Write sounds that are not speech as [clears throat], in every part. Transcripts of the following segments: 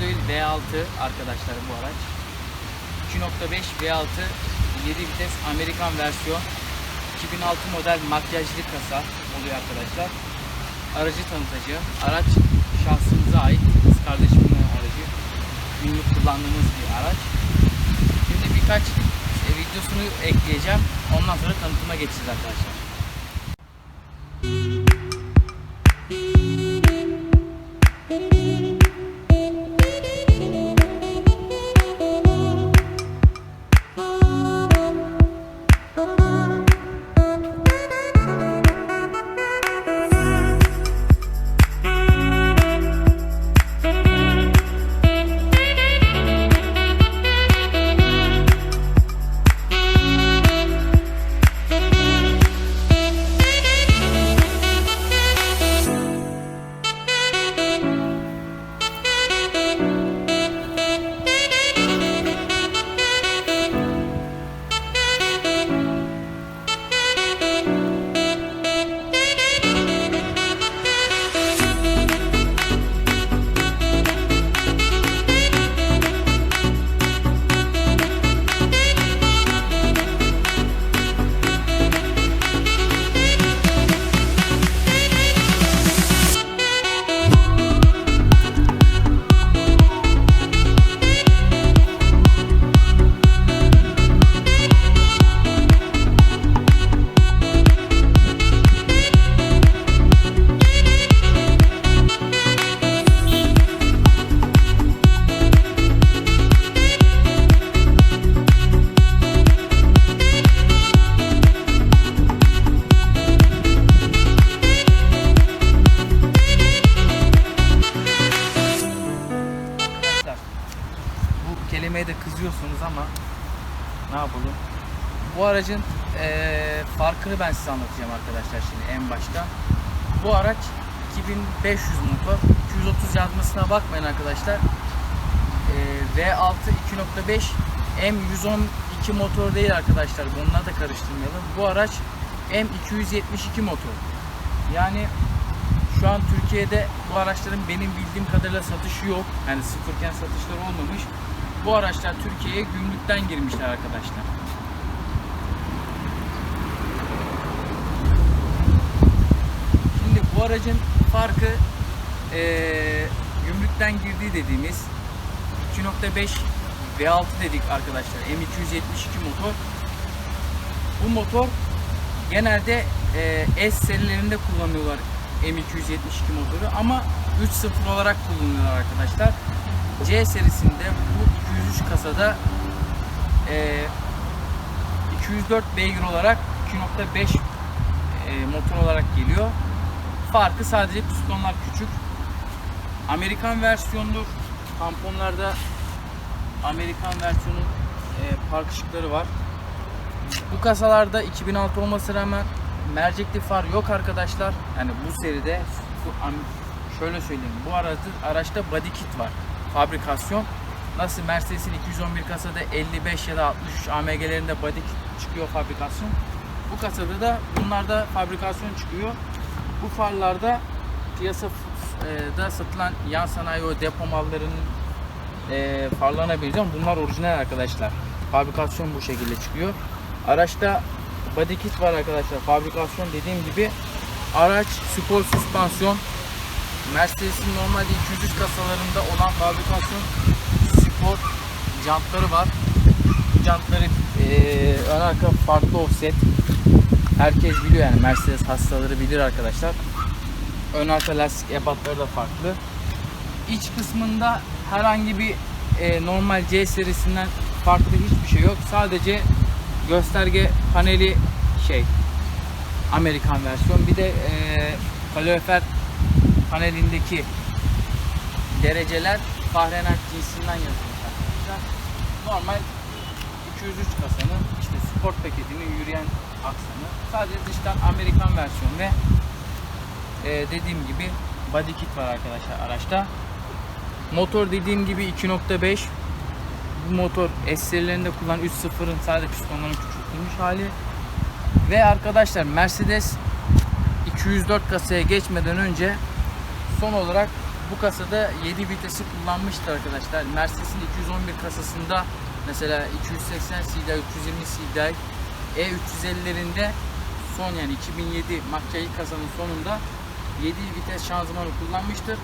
değil V6 arkadaşlar bu araç. 2.5 V6 7 vites Amerikan versiyon 2006 model makyajlı kasa oluyor arkadaşlar. Aracı tanıtacağım. Araç şahsımıza ait. Kız kardeşimin aracı. Günlük kullandığımız bir araç. Şimdi birkaç e, videosunu ekleyeceğim. Ondan sonra tanıtıma geçeceğiz arkadaşlar. Arkadaşlar aracın eee, farkını ben size anlatacağım arkadaşlar şimdi en başta. Bu araç 2500 motor. 230 yazmasına bakmayın arkadaşlar. Eee, V6 2.5 M112 motor değil arkadaşlar. Bunları da karıştırmayalım. Bu araç M272 motor. Yani şu an Türkiye'de bu araçların benim bildiğim kadarıyla satışı yok. Yani sıfırken satışları olmamış. Bu araçlar Türkiye'ye gümrükten girmişler arkadaşlar. Şimdi bu aracın farkı eee gümrükten girdiği dediğimiz 2.5 V6 dedik arkadaşlar. M272 motor. Bu motor genelde e, S serilerinde kullanıyorlar M272 motoru ama 3.0 olarak kullanıyorlar arkadaşlar. C serisinde bu 203 kasada e, 204 beygir olarak 2.5 e, motor olarak geliyor. Farkı sadece pistonlar küçük. Amerikan versiyondur. Tamponlarda Amerikan versiyonun e, park ışıkları var. Bu kasalarda 2006 olmasına rağmen mercekli far yok arkadaşlar. Yani bu seride şöyle söyleyeyim. Bu araçta, araçta body kit var. Fabrikasyon. Nasıl Mercedes'in 211 kasada 55 ya da 63 AMG'lerinde body kit çıkıyor fabrikasyon. Bu kasada da bunlarda fabrikasyon çıkıyor. Bu farlarda piyasa e, satılan yan sanayi o depo mallarının e, farlarına benziyor. Bunlar orijinal arkadaşlar. Fabrikasyon bu şekilde çıkıyor. Araçta body kit var arkadaşlar. Fabrikasyon dediğim gibi araç spor süspansiyon. Mercedes'in normalde 203 kasalarında olan fabrikasyon spor jantları var. Jantları eee ön arka farklı offset. Herkes biliyor yani Mercedes hastaları bilir arkadaşlar. Ön arka lastik ebatları da farklı. İç kısmında herhangi bir e, normal C serisinden farklı hiçbir şey yok. Sadece gösterge paneli şey Amerikan versiyon. Bir de e, kalorifer panelindeki dereceler Fahrenheit cinsinden yazılmış arkadaşlar. Normal 203 kasanın işte sport paketinin yürüyen aksanı. Sadece dıştan Amerikan versiyon ve e, dediğim gibi body kit var arkadaşlar araçta. Motor dediğim gibi 2.5 bu motor S serilerinde kullanılan 3.0'ın sadece pistonların küçültülmüş hali. Ve arkadaşlar Mercedes 204 kasaya geçmeden önce son olarak bu kasada 7 vitesi kullanmıştı arkadaşlar. Mercedes'in 211 kasasında mesela 280 CDI, 320 CDI, E350'lerinde son yani 2007 makyajlı kasanın sonunda 7 vites şanzımanı kullanmıştır.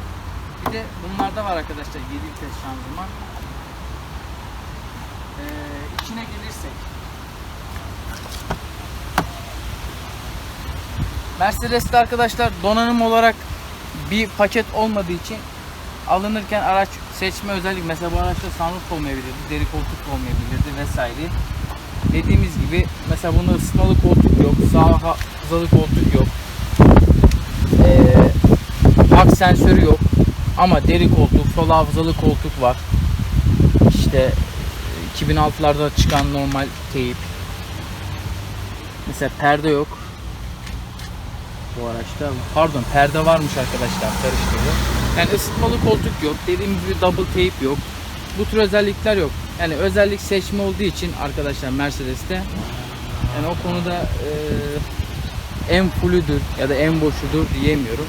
Bir de bunlarda var arkadaşlar 7 vites şanzıman. Ee, içine gelirsek Mercedes'te arkadaşlar donanım olarak bir paket olmadığı için alınırken araç seçme özellik mesela bu araçta sunroof olmayabilirdi, deri koltuk olmayabilirdi vesaire. Dediğimiz gibi mesela bunda ısıtmalı koltuk yok, sağ hafızalı koltuk yok. Ee, park sensörü yok ama deri koltuk, sol hafızalı koltuk var. İşte 2006'larda çıkan normal teyip. Mesela perde yok bu araçta. Pardon perde varmış arkadaşlar karıştırdım. Yani ısıtmalı koltuk yok. Dediğim gibi double tape yok. Bu tür özellikler yok. Yani özellik seçme olduğu için arkadaşlar Mercedes'te yani o konuda e, en fullüdür ya da en boşudur diyemiyorum.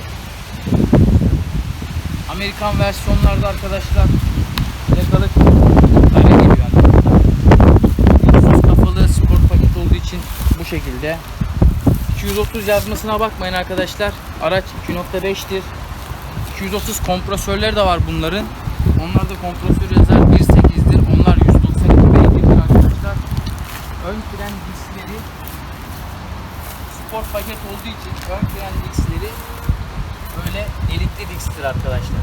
Amerikan versiyonlarda arkadaşlar plakalık öyle geliyor kafalı spor paket olduğu için bu şekilde 230 yazmasına bakmayın arkadaşlar. Araç 2.5'tir. 230 kompresörleri de var bunların. Onlar da kompresör yazar 1.8'dir. Onlar 192 beygirdir arkadaşlar. Ön fren diskleri spor paket olduğu için ön fren diskleri böyle delikli disktir arkadaşlar.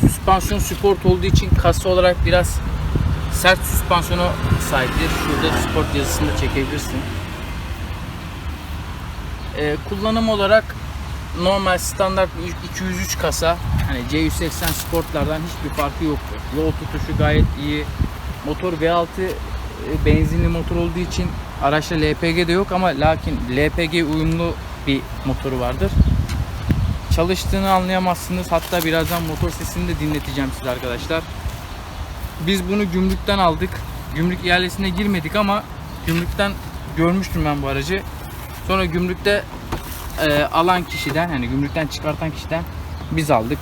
Süspansiyon sport olduğu için kasa olarak biraz sert süspansiyona sahiptir. Şurada sport yazısını çekebilirsin. Ee, kullanım olarak normal standart 203 kasa hani C180 Sportlardan hiçbir farkı yoktur. Yol tutuşu gayet iyi. Motor V6 e, benzinli motor olduğu için araçta LPG de yok ama lakin LPG uyumlu bir motoru vardır. Çalıştığını anlayamazsınız. Hatta birazdan motor sesini de dinleteceğim size arkadaşlar. Biz bunu gümrükten aldık. Gümrük ihalesine girmedik ama gümrükten görmüştüm ben bu aracı. Sonra gümrükte e, alan kişiden hani gümrükten çıkartan kişiden biz aldık.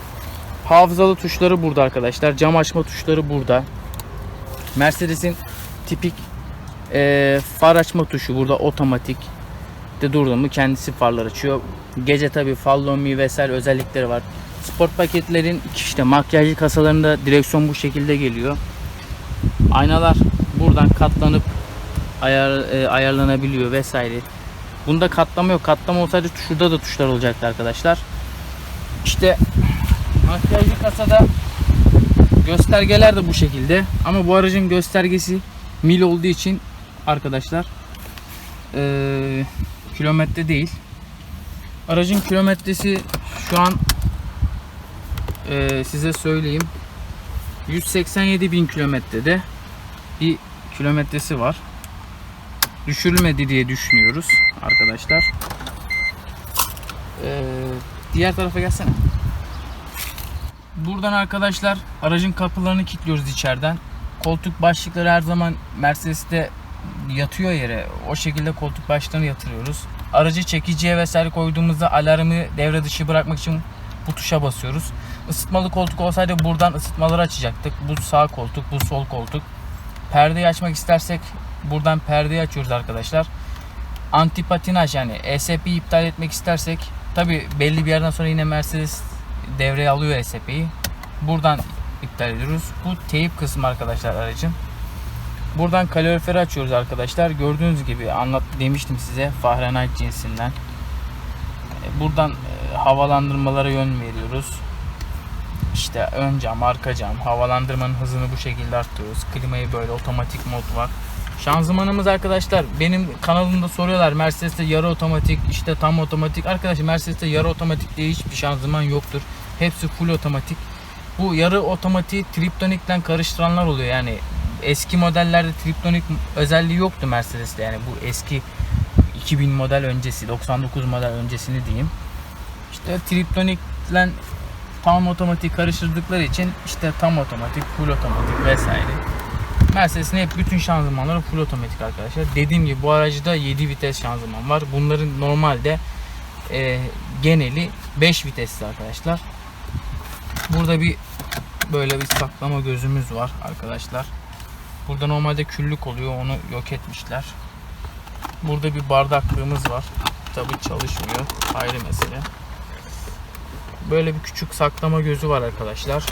Hafızalı tuşları burada arkadaşlar. Cam açma tuşları burada. Mercedes'in tipik e, far açma tuşu burada otomatik. De durdu mu kendisi farlar açıyor. Gece tabi follow me vesaire özellikleri var. Sport paketlerin işte makyajlı kasalarında direksiyon bu şekilde geliyor. Aynalar buradan katlanıp ayar, e, ayarlanabiliyor vesaire. Bunda katlama yok. Katlama olsaydı şurada da tuşlar olacaktı arkadaşlar. İşte makyajlı kasada göstergeler de bu şekilde. Ama bu aracın göstergesi mil olduğu için arkadaşlar e, kilometre değil. Aracın kilometresi şu an e, size söyleyeyim 187 bin kilometrede bir kilometresi var. Düşürülmedi diye düşünüyoruz arkadaşlar. Ee, diğer tarafa gelsene. Buradan arkadaşlar aracın kapılarını kilitliyoruz içeriden. Koltuk başlıkları her zaman Mercedes'te yatıyor yere. O şekilde koltuk başlarını yatırıyoruz. Aracı çekiciye vesaire koyduğumuzda alarmı devre dışı bırakmak için bu tuşa basıyoruz. Isıtmalı koltuk olsaydı buradan ısıtmaları açacaktık. Bu sağ koltuk, bu sol koltuk. Perdeyi açmak istersek buradan perdeyi açıyoruz arkadaşlar. Anti patinaj yani ESP'yi iptal etmek istersek tabi belli bir yerden sonra yine Mercedes devreye alıyor ESP'yi. Buradan iptal ediyoruz. Bu teyip kısmı arkadaşlar aracın. Buradan kaloriferi açıyoruz arkadaşlar. Gördüğünüz gibi anlat demiştim size Fahrenheit cinsinden. Buradan e, havalandırmalara yön veriyoruz. İşte ön cam, arka cam, havalandırmanın hızını bu şekilde arttırıyoruz. Klimayı böyle otomatik mod var. Şanzımanımız arkadaşlar benim kanalımda soruyorlar Mercedes'te yarı otomatik işte tam otomatik. Arkadaşlar Mercedes'te yarı otomatik diye hiçbir şanzıman yoktur. Hepsi full otomatik. Bu yarı otomatiği triptonikten karıştıranlar oluyor yani eski modellerde triptonik özelliği yoktu Mercedes'te yani bu eski 2000 model öncesi 99 model öncesini diyeyim. İşte triptonikle tam otomatik karıştırdıkları için işte tam otomatik, full otomatik vesaire. Mercedes'in hep bütün şanzımanları full otomatik arkadaşlar. Dediğim gibi bu aracda 7 vites şanzıman var. Bunların normalde e, geneli 5 vitesli arkadaşlar. Burada bir böyle bir saklama gözümüz var arkadaşlar. Burada normalde küllük oluyor onu yok etmişler. Burada bir bardaklığımız var. Tabi çalışmıyor. Ayrı mesele. Böyle bir küçük saklama gözü var arkadaşlar.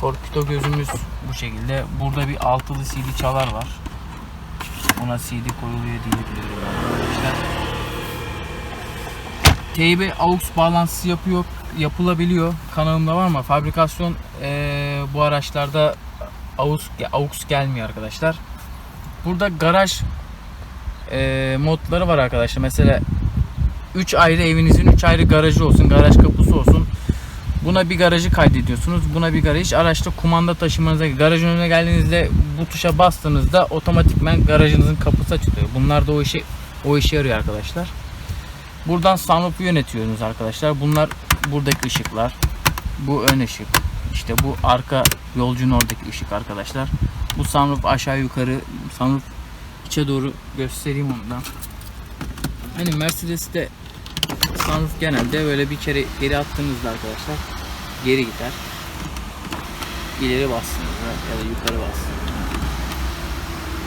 Torpido gözümüz bu şekilde. Burada bir altılı CD çalar var. Buna CD koyuluyor diyebilirim arkadaşlar. Teybe AUX bağlantısı yapıyor, yapılabiliyor. Kanalımda var ama fabrikasyon eee, bu araçlarda AUX, AUX gelmiyor arkadaşlar. Burada garaj eee, modları var arkadaşlar. Mesela 3 ayrı evinizin 3 ayrı garajı olsun, garaj kapısı olsun. Buna bir garajı kaydediyorsunuz. Buna bir garaj. Araçta kumanda taşımanıza garajın önüne geldiğinizde bu tuşa bastığınızda otomatikmen garajınızın kapısı açılıyor. Bunlar da o işi o işe yarıyor arkadaşlar. Buradan sunroof'u yönetiyorsunuz arkadaşlar. Bunlar buradaki ışıklar. Bu ön ışık. İşte bu arka yolcunun oradaki ışık arkadaşlar. Bu sunroof aşağı yukarı sunroof içe doğru göstereyim ondan. Hani Mercedes'te sunroof genelde böyle bir kere geri attığınızda arkadaşlar geri gider. İleri bastığınızda ya da yukarı bastığınızda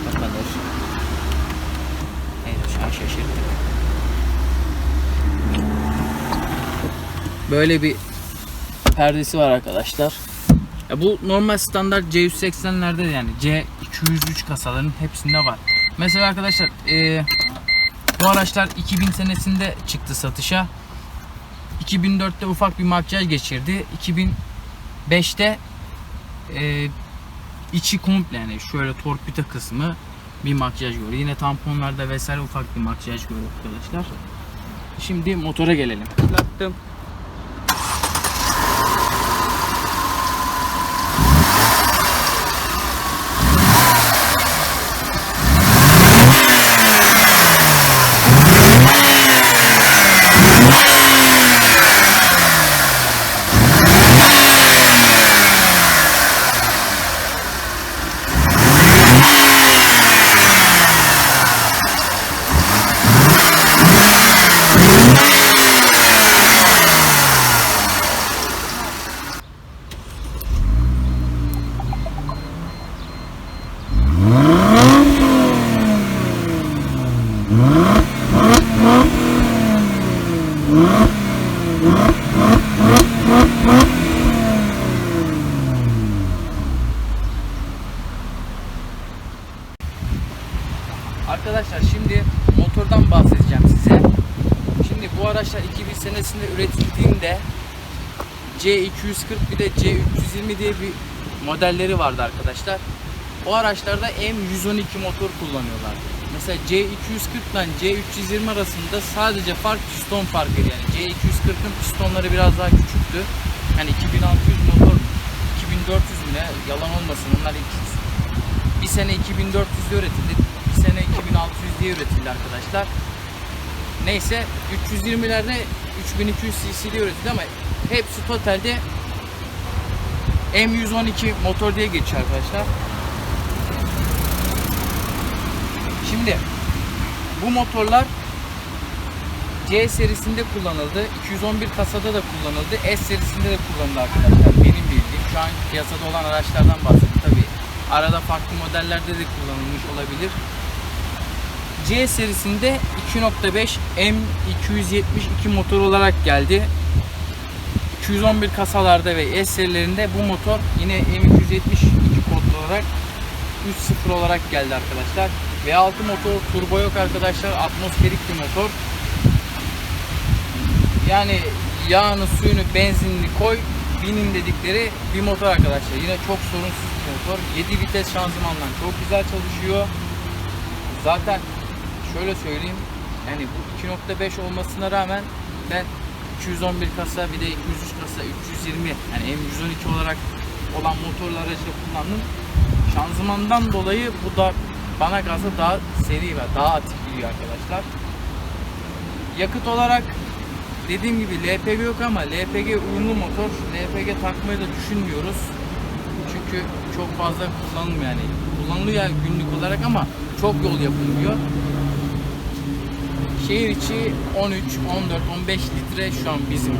kapanır. Evet şu an Böyle bir perdesi var arkadaşlar. Ya bu normal standart C180'lerde de yani C203 kasaların hepsinde var. Mesela arkadaşlar eee bu araçlar 2000 senesinde çıktı satışa. 2004'te ufak bir makyaj geçirdi. 2005'te e, içi komple yani şöyle torpita kısmı bir makyaj gördü. Yine tamponlarda vesaire ufak bir makyaj gördü arkadaşlar. Şimdi motora gelelim. Tıklattım. Arkadaşlar şimdi motordan bahsedeceğim size. Şimdi bu araçlar 2000 senesinde üretildiğinde C240 bir de C320 diye bir modelleri vardı arkadaşlar. O araçlarda M112 motor kullanıyorlardı. Mesela C240 ile C320 arasında sadece fark piston farkı yani C240'ın pistonları biraz daha küçüktü. Yani 2600 motor 2400 mü ne yalan olmasın onlar ikisi. Bir sene 2400'de üretildi. Bir sene 2600 diye üretildi arkadaşlar. Neyse 320'lerde 3200 cc diye üretildi ama hepsi totalde M112 motor diye geçiyor arkadaşlar. Şimdi bu motorlar C serisinde kullanıldı. 211 kasada da kullanıldı. S serisinde de kullanıldı arkadaşlar. Benim bildiğim şu an piyasada olan araçlardan bahsediyorum. Tabi arada farklı modellerde de kullanılmış olabilir. C serisinde 2.5 M272 motor olarak geldi. 211 kasalarda ve S serilerinde bu motor yine M272 kodlu olarak 3.0 olarak geldi arkadaşlar. V6 motor, turbo yok arkadaşlar. Atmosferik bir motor. Yani yağını, suyunu, benzinini koy, binin dedikleri bir motor arkadaşlar. Yine çok sorunsuz bir motor. 7 vites şanzımanla çok güzel çalışıyor. Zaten şöyle söyleyeyim. Yani bu 2.5 olmasına rağmen ben 211 kasa bir de 203 kasa 320 yani M112 olarak olan motorlu aracı kullandım. Şanzımandan dolayı bu da bana gazı daha seri ve daha atik gidiyor arkadaşlar. Yakıt olarak dediğim gibi LPG yok ama LPG uyumlu motor. LPG takmayı da düşünmüyoruz. Çünkü çok fazla kullanılmıyor yani. Kullanılıyor günlük olarak ama çok yol yapılmıyor. Şehir içi 13, 14, 15 litre şu an bizim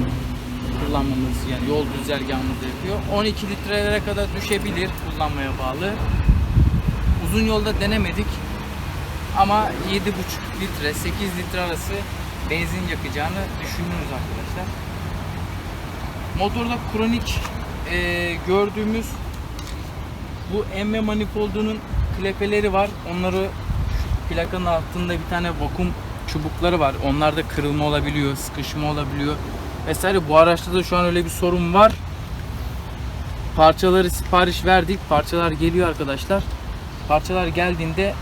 kullanmamız yani yol güzergahımızda yapıyor. 12 litrelere kadar düşebilir kullanmaya bağlı. Uzun yolda denemedik ama 7,5 litre 8 litre arası benzin yakacağını düşünüyoruz arkadaşlar. Motorda kronik e, gördüğümüz bu emme manifoldunun klepeleri var. Onları şu plakanın altında bir tane vakum çubukları var. Onlarda kırılma olabiliyor, sıkışma olabiliyor vesaire. Bu araçta da şu an öyle bir sorun var. Parçaları sipariş verdik. Parçalar geliyor arkadaşlar. Parçalar geldiğinde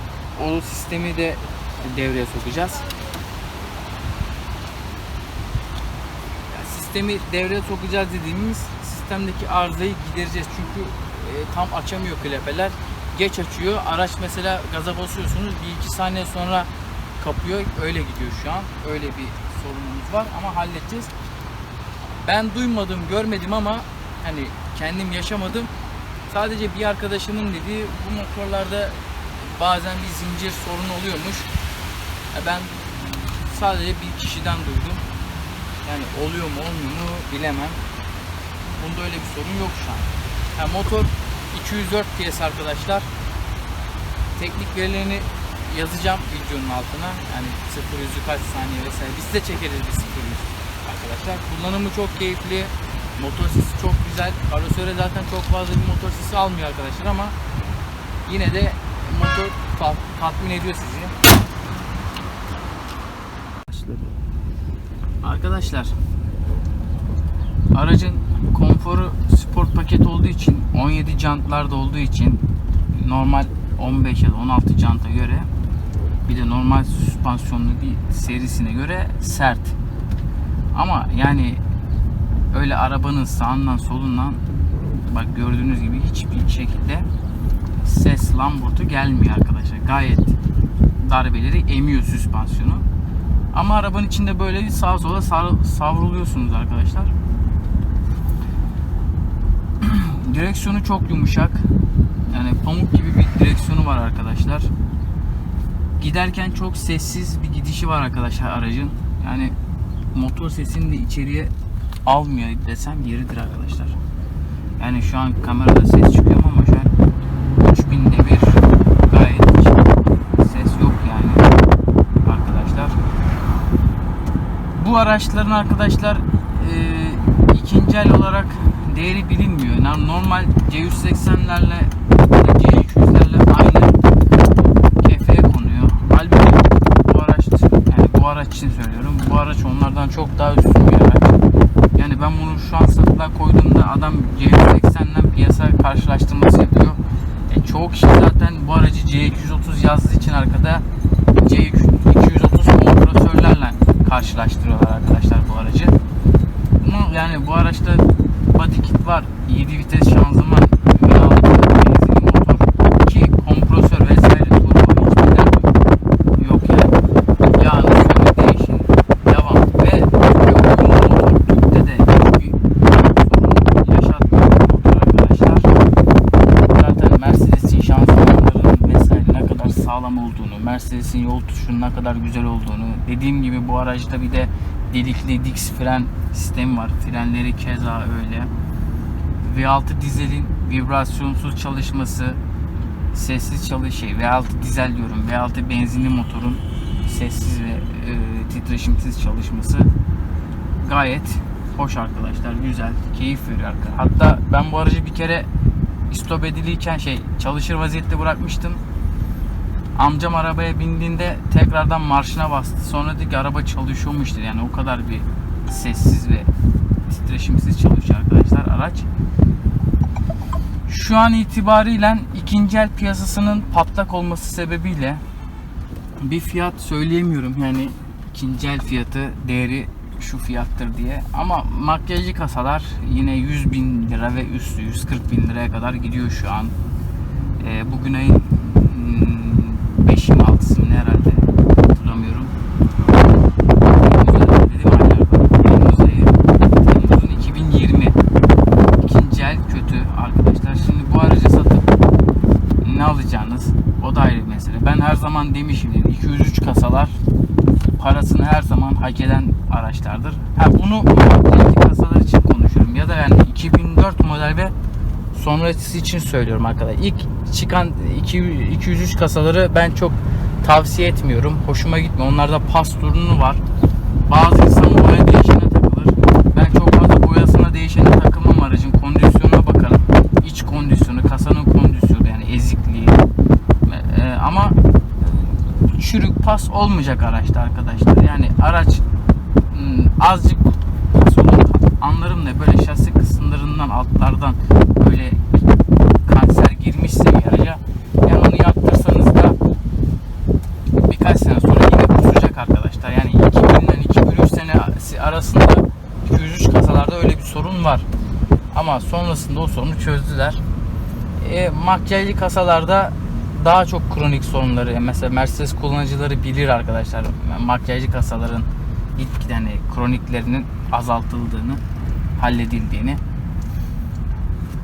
o sistemi de devreye sokacağız. Sistemi devreye sokacağız dediğimiz sistemdeki arızayı gidereceğiz. Çünkü e, tam açamıyor klepeler. Geç açıyor. Araç mesela gaza basıyorsunuz. Bir iki saniye sonra kapıyor. Öyle gidiyor şu an. Öyle bir sorunumuz var ama halledeceğiz. Ben duymadım, görmedim ama hani kendim yaşamadım. Sadece bir arkadaşımın dediği bu motorlarda bazen bir zincir sorunu oluyormuş. Ben sadece bir kişiden duydum. Yani oluyor mu olmuyor mu bilemem. Bunda öyle bir sorun yok şu an. Yani motor 204 PS arkadaşlar. Teknik verilerini yazacağım videonun altına. Yani 0 yüzü kaç saniye vesaire. Biz de çekeriz bir 0 yüz arkadaşlar. Kullanımı çok keyifli. Motor sesi çok güzel. Karosöre zaten çok fazla bir motor sesi almıyor arkadaşlar ama yine de motor tat- tatmin ediyor sizi. Arkadaşlar aracın konforu sport paket olduğu için 17 jantlarda olduğu için normal 15 ya da 16 janta göre bir de normal süspansiyonlu bir serisine göre sert. Ama yani öyle arabanın sağından solundan bak gördüğünüz gibi hiçbir şekilde ses lamburtu gelmiyor arkadaşlar. Gayet darbeleri emiyor süspansiyonu. Ama arabanın içinde böyle sağa sola savruluyorsunuz arkadaşlar. [clears throat] Direksiyonu çok yumuşak. Yani pamuk gibi bir direksiyonu var arkadaşlar. Giderken çok sessiz bir gidişi var arkadaşlar aracın. Yani motor sesini de içeriye almıyor desem yeridir arkadaşlar. Yani şu an kamerada ses çıkıyor ama şu an 3000 devir gayet ses yok yani arkadaşlar. Bu araçların arkadaşlar e, ikinci el olarak değeri bilinmiyor. Yani normal C180'lerle C200'lerle aynı kefeye konuyor. Halbuki bu araç yani bu araç için söylüyorum. Bu araç onlardan çok daha üstün bir araç. Yani ben bunu şu an satılığa koyduğumda adam C180'den piyasa karşılaştırması yapıyor. E, çoğu kişi zaten bu aracı C230 yazdığı için arkada C230 kompresörlerle karşılaştırıyorlar arkadaşlar bu aracı. Ama yani bu araçta body kit var. 7 vites şanzıman, V6 benzinli motor, 2 kompresör vesaire turbo hiçbir dert yok yani. Yağını şöyle değişin, devam ve uyumlu motor. Türk'te de hiçbir sorun yaşatmıyor bu motor arkadaşlar. Zaten Mercedes'in şanzımanlarının vesaire ne kadar sağlam olduğunu, Mercedes'in yol tutuşunun ne kadar güzel olduğunu, dediğim gibi bu aracda bir de delikli Dix fren sistemi var. Frenleri keza öyle. V6 dizelin vibrasyonsuz çalışması, sessiz çalış şey V6 dizel diyorum. V6 benzinli motorun sessiz ve e, titreşimsiz çalışması gayet hoş arkadaşlar. Güzel, keyif veriyor. arka- Hatta ben bu aracı bir kere istop ediliyken şey çalışır vaziyette bırakmıştım. Amcam arabaya bindiğinde tekrardan marşına bastı. Sonra dedi ki araba çalışıyormuştur. Yani o kadar bir sessiz ve titreşimsiz çalışıyor arkadaşlar araç. Şu an itibariyle ikinci el piyasasının patlak olması sebebiyle bir fiyat söyleyemiyorum. Yani ikinci el fiyatı değeri şu fiyattır diye. Ama makyajlı kasalar yine 100 bin lira ve üstü 140 bin liraya kadar gidiyor şu an. Ee, bugün ayın hak eden araçlardır. Ha bunu makyajlı kasalar için konuşuyorum ya da yani 2004 model ve sonrası için söylüyorum arkadaşlar. İlk çıkan 2 203 kasaları ben çok tavsiye etmiyorum. Hoşuma gitmiyor. Onlarda pas durunu var. Bazı insan boya değişene takılır. Ben çok fazla boyasına değişene takılmam aracın kondisyonuna bakarım. İç kondisyonu, kasanın kondisyonu yani ezikliği. Ee, ama çürük pas olmayacak araçta arkadaşlar. Yani araç ım, azıcık pas olur anlarım da böyle şasi kısımlarından altlardan böyle kanser girmişse bir araca yani onu yaptırsanız da birkaç sene sonra yine kusacak arkadaşlar. Yani 2000 ile 2003 senesi arasında 203 kasalarda öyle bir sorun var. Ama sonrasında o sorunu çözdüler. E, makyajlı kasalarda daha çok kronik sorunları yani mesela Mercedes kullanıcıları bilir arkadaşlar. Makyajlı kasaların gitgide hani kroniklerinin azaltıldığını halledildiğini.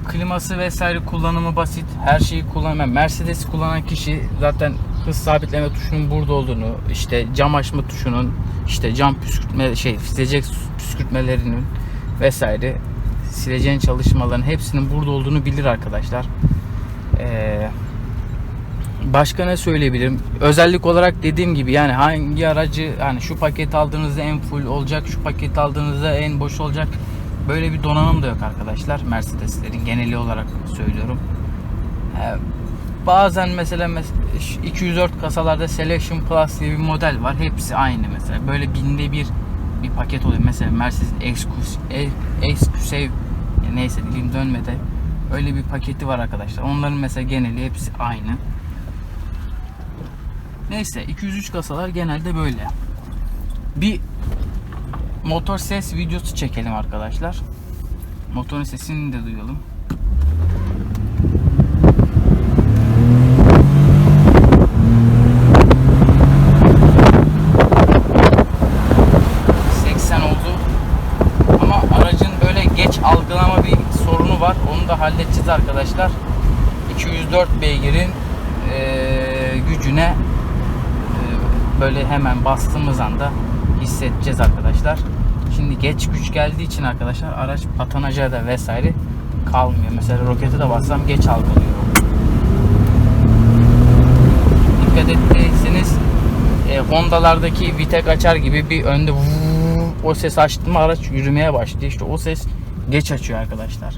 Kliması vesaire kullanımı basit. Her şeyi kullanan Mercedes kullanan kişi zaten hız sabitleme tuşunun burada olduğunu işte cam açma tuşunun işte cam püskürtme şey silecek püskürtmelerinin vesaire sileceğin çalışmaların hepsinin burada olduğunu bilir arkadaşlar. Ee, başka ne söyleyebilirim? Özellik olarak dediğim gibi yani hangi aracı hani şu paket aldığınızda en full olacak, şu paket aldığınızda en boş olacak. Böyle bir donanım da yok arkadaşlar. Mercedeslerin geneli olarak söylüyorum. Ee, bazen mesela mes- 204 kasalarda Selection Plus diye bir model var. Hepsi aynı mesela. Böyle binde bir bir paket oluyor. Mesela Mercedes Exclusive, Exclusive neyse dilim dönmedi. Öyle bir paketi var arkadaşlar. Onların mesela geneli hepsi aynı. Neyse 203 kasalar genelde böyle. Bir motor ses videosu çekelim arkadaşlar. Motorun sesini de duyalım. algılama bir sorunu var. Onu da halledeceğiz arkadaşlar. 204 beygirin eee, gücüne böyle hemen bastığımız anda hissedeceğiz arkadaşlar. Şimdi geç güç geldiği için arkadaşlar araç patanaja da vesaire kalmıyor. Mesela rokete de bassam geç algılıyor. Dikkat ettiyseniz e, Honda'lardaki vitek açar gibi bir önde o ses açtı mı araç yürümeye başlıyor. İşte o ses geç açıyor arkadaşlar.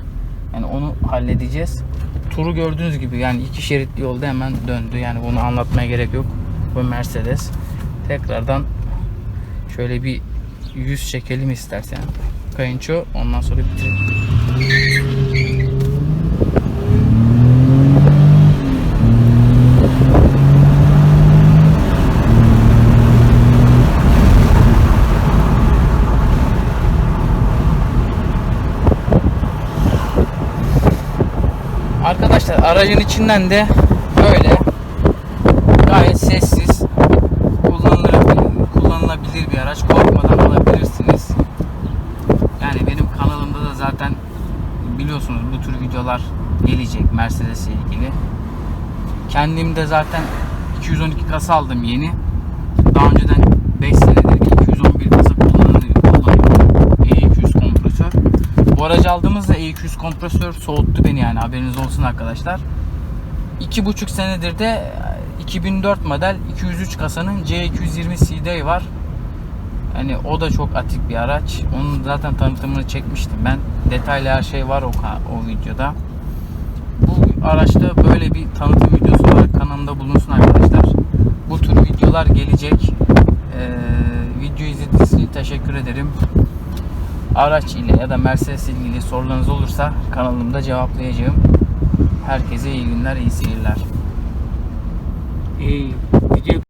Yani onu halledeceğiz. Turu gördüğünüz gibi yani iki şeritli yolda hemen döndü. Yani bunu anlatmaya gerek yok. Bu Mercedes. Tekrardan şöyle bir yüz çekelim istersen. Kayınço ondan sonra bitirelim. Arkadaşlar aracın içinden de böyle gayet sessiz kullanılabilir, araç. Korkmadan alabilirsiniz. Yani benim kanalımda da zaten biliyorsunuz bu tür videolar gelecek Mercedes ile ilgili. Kendim de zaten 212 kasa aldım yeni. Daha önceden 5 senedir 211 kasa kullanıyorum. E200 kompresör. Bu aracı aldığımızda E200 kompresör soğuttu beni yani haberiniz olsun arkadaşlar. 2,5 senedir de 2004 model 203 kasanın C220 CD var. Yani o da çok atik bir araç. Onun zaten tanıtımını çekmiştim ben. Detaylı her şey var o, o videoda. Bu araçta böyle bir tanıtım videosu olarak kanalımda bulunsun arkadaşlar. Bu tür videolar gelecek. Ee, video izlediğiniz için teşekkür ederim. Araç ile ya da Mercedes ilgili sorularınız olursa kanalımda cevaplayacağım. Herkese iyi günler, iyi seyirler. İyi. Video